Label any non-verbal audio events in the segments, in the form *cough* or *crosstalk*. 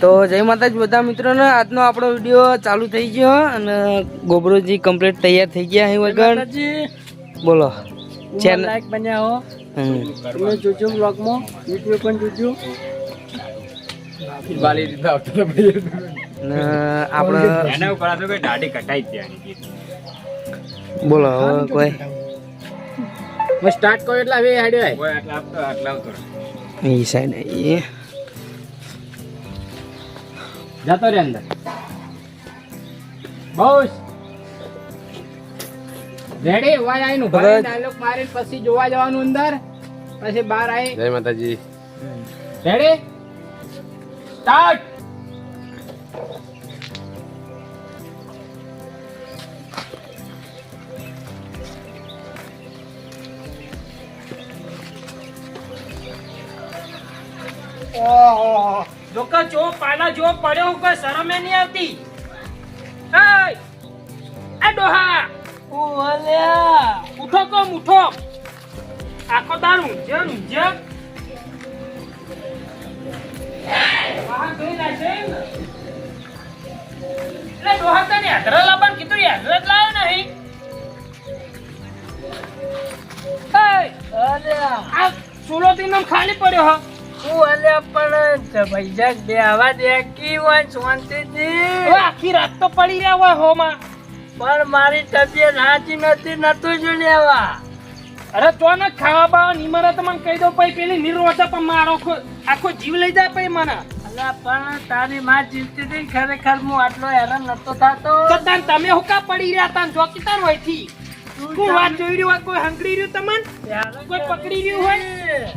તો જય માતાજી બધા મિત્રોને આજનો આપણો વીડિયો ચાલુ થઈ ગયો અને ગોબરોજી કમ્પ્લીટ તૈયાર થઈ ગયા અહીં વગર. બોલો. ચેનલ લાઈક બન્યા હો. હમ. તમે જોજો બ્લોગમાં વીડિયો પણ જોજો. અને આપણે એના ઉપર આ તો દાઢી કટાઈ ત્યાંની બોલો હવે કોઈ? મેં સ્ટાર્ટ કર્યો એટલે હવે હાડ્યો કોઈ આટલા આપતો આટલા આવતો એ સાઈડ જતો રે અંદર. બોસ રેડી વાય આઈનું નું ભાઈ ડાયલોગ મારી પછી જોવા જવાનું અંદર. પછી બહાર આવી જય માતાજી. રેડી સ્ટાર્ટ ઓહો જોકા જો પાલા જો પડ્યો કોઈ શરમે નહીં આવતી. એય! એ ડોહા! ઓલ્યા ઉઠો કો ઉઠો. આખો દાર ઊંઝે ઊંઝે. વાહન ધોઈ નાખે. એટલે ડોહા તને યાત્રા લાવવાનું કીધું યાત્રા જ લાવ્યો નહીં. ઓલ્યા આ ચૂલો થી ખાલી પડ્યો હો. ઓલ્યા પણ ભૈજા બે આવા દે કી હોય શાંતિથી આખી રાત તો પડી રહ્યા હોય હોમાં. પણ મારી તબિયત સાચી નથી નતું જુણ્યાવા અરે તો ને ખાવા બાવા નિમરે તો મને કહી દો પછી પેલી નિર્વતા પણ મારો આખો- જીવ લઈ જાય પછી મને. અલ્યા પણ તારી માં જીવતી હતી ખરેખર હું આટલો હેરાન નતો થતો. તો તાન તમે હુકા પડી રહ્યા તા જોકી તાર હોયથી કોઈ વાત જોઈ રહ્યું હોય? કોઈ હંગડી રહ્યું તમને? કોઈ પકડી રહ્યું હોય?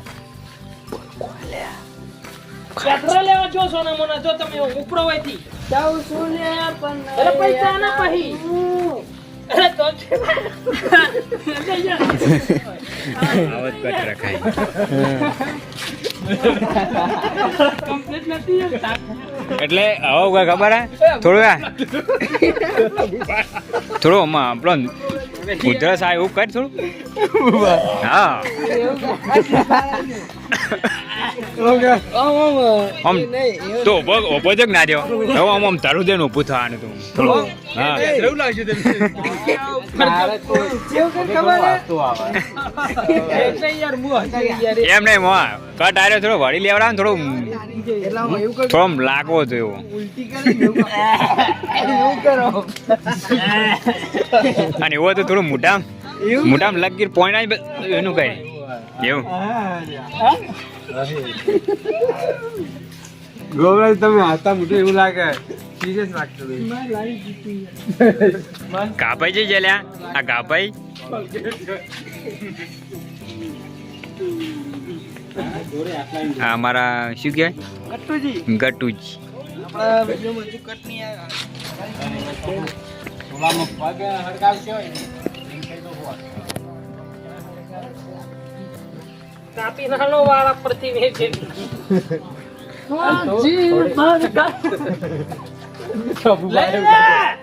યાત્રા લેવા જો છો ને મને જો તમે ઉપડો હોયથી જાઉં છું ને પણ અરે પૈસા ના પછી. અરે તો *laughs* આવત કટ રખાય. કમ્પ્લીટ નથી એટલે હવે કોઈ ખબર હે? થોડું આ. *laughs* થોડું આમાં આપણો ઉધરસ આ એવું કર થોડું. હા. આમ તો ઊભો ઊભો જ ના રહ્યો. હવે આમ આમ તારું દે ઊભું થવાનું તું. થોડું. હા. એમ નહીં મોં. કટ આર્યો થોડો વળી લેવડાવ થોડું થોડો લાગવો તો એવો. અને એવો તો થોડું મોટા મોટામ લગીર પોઈન્ટ આવી એનું કઈ એવું. ગોવરાજ તમે હાથા મોટું એવું લાગે. કાપાઈ જઈ જલ્યા આ કાપાઈ આ અમારા શું કહેવાય? ગટુજી આપણા વિડીયોમાં હજુ કટ નહીં આવ્યા. થોડામાં નાનો વાળા હોય વેચે તારા હવે આટલા નું પૂર્યા થોડો વાહ, તારી- ઊભો થાવ લાગવું તો બધું આવી તો પછી જો ને હેઠળ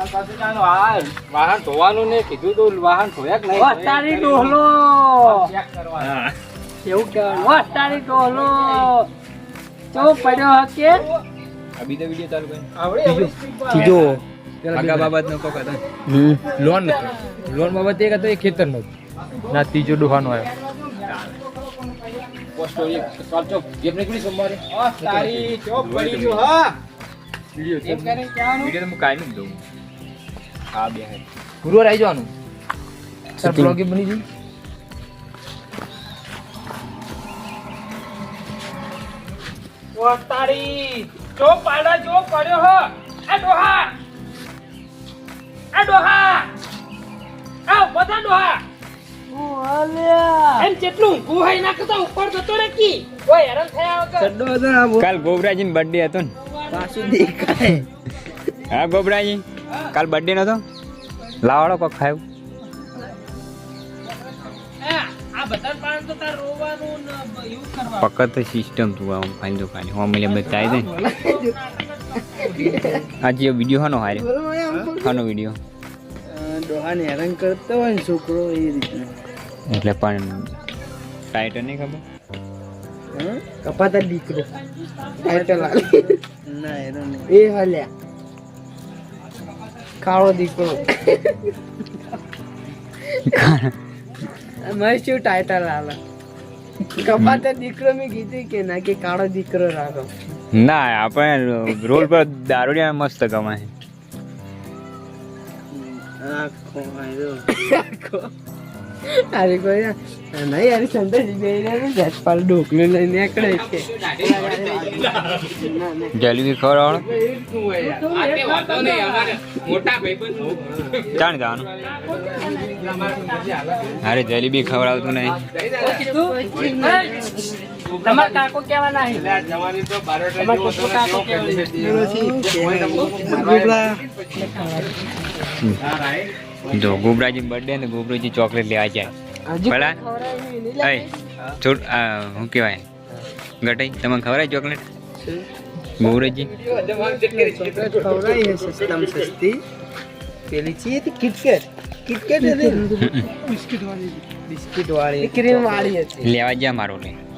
વાહન ધોવાનું ને કીધું તો વાહન ધોયા કે નહીં. અત્યારે ડોહલો. એવું કહેવાનું અત્યારે ડોહલો. ચો પડ્યો હકે આ બીજો વીડિયો ચાલુ કરી. આવડે એવડી speed માં ત્રીજો આગા બાબત નો કોક હતો. લોન લોન બાબત એક હતો એ ખેતર નો ના ત્રીજો ડોહાનો આવ્યો. પોસ્ટ હોય. ચાલ ચો જેબ નીકળી સોમવારે? તારી ચો પડી ગયો હા. એમ કરીને તો હું કાઢી જ દઉં હા બે હે. ગુરુવાર આવી જવાનું. સર બ્લોગી બની જઈ. વસ્તારી જો પાડા જો પડ્યો હો આ ડોહા. આ ડોહા. આવ બધા ડોહા. એમ જેટલું ઊંઘું હોય ના કરતા ઉપર જતો રે કી કોઈ હેરાન થયા વગર. કાલ ગોબરાજી બર્થડે હતો ને. પાછું દેખાય. હા ગોબરાજી. કાલ બર્થડે નતો? લાવાડો કોક ખાયું. હા, આ બધા પાણી તો તાર રોવાનું ને બ- એવું પકડ તો સિસ્ટમ તું આમ ફાઈન તો ખાલી હું એટલે બતાવી દે આજે વીડિયો હાનો હારે. હાનો વીડિયો ડોહાને હેરાન કરતો હોય ને છોકરો એ રીતે એટલે પણ ટાઈટલ નહીં ખબર? કપાતા દીકરો. ટાઈટલ ના એનો એ હલ્યા. કાળો દીકરો. *laughs* મહેશ શું ટાઈટલ આવે કપાતા દીકરો મેં કીધું કે ના કે કાળો દીકરો રાખો. ના આપણે રોલ પર દારૂડિયા મસ્ત કમાય આખો આયરો અરે કોઈ નહીં યાર સંતોષ બે જસપાલ ઢોકલું લઈને નીકળે છે. જલેબી ખવડાવણ ચાણ જવાનું? અરે જલેબી ખવડાવતું નહીં. તમારા કાકો કોકો જો ગોબરાજી બર્થડે ને ગોબરાજી ચોકલેટ લેવા જાય. ભલા? એ છોડ શું કહેવાય? ગટાઈ તમને ખબર ચોકલેટ? ગોબરાજી? સસ્તી પેલી છે તે કિટકેટ કિટકેટ બિસ્કિટ વાળી બિસ્કિટ વાળી ક્રીમ વાળી હતી લેવા જ્યાં મારો આવશે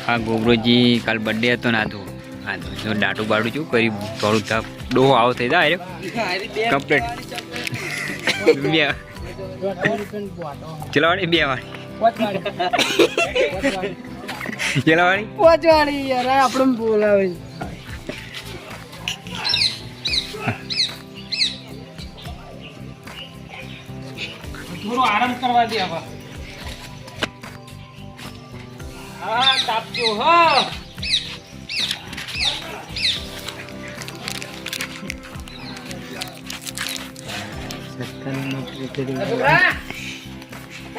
હા ગોબરોજી કાલ બર્થડે હતો ને આ તો હા તો જો ડાટું બાટું છું કરી થોડું થાપ ડોહો આવો થઈ જાય કમ્પ્લીટ બે ચલા વાળી બે વાળી ચલા વાળી યાર આપણે બોલાવે થોડો આરામ કરવા દે હવે. હા તાપજો હા.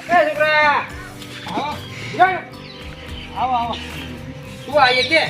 છોકરા આવો આવો આવો તું આવીએ કે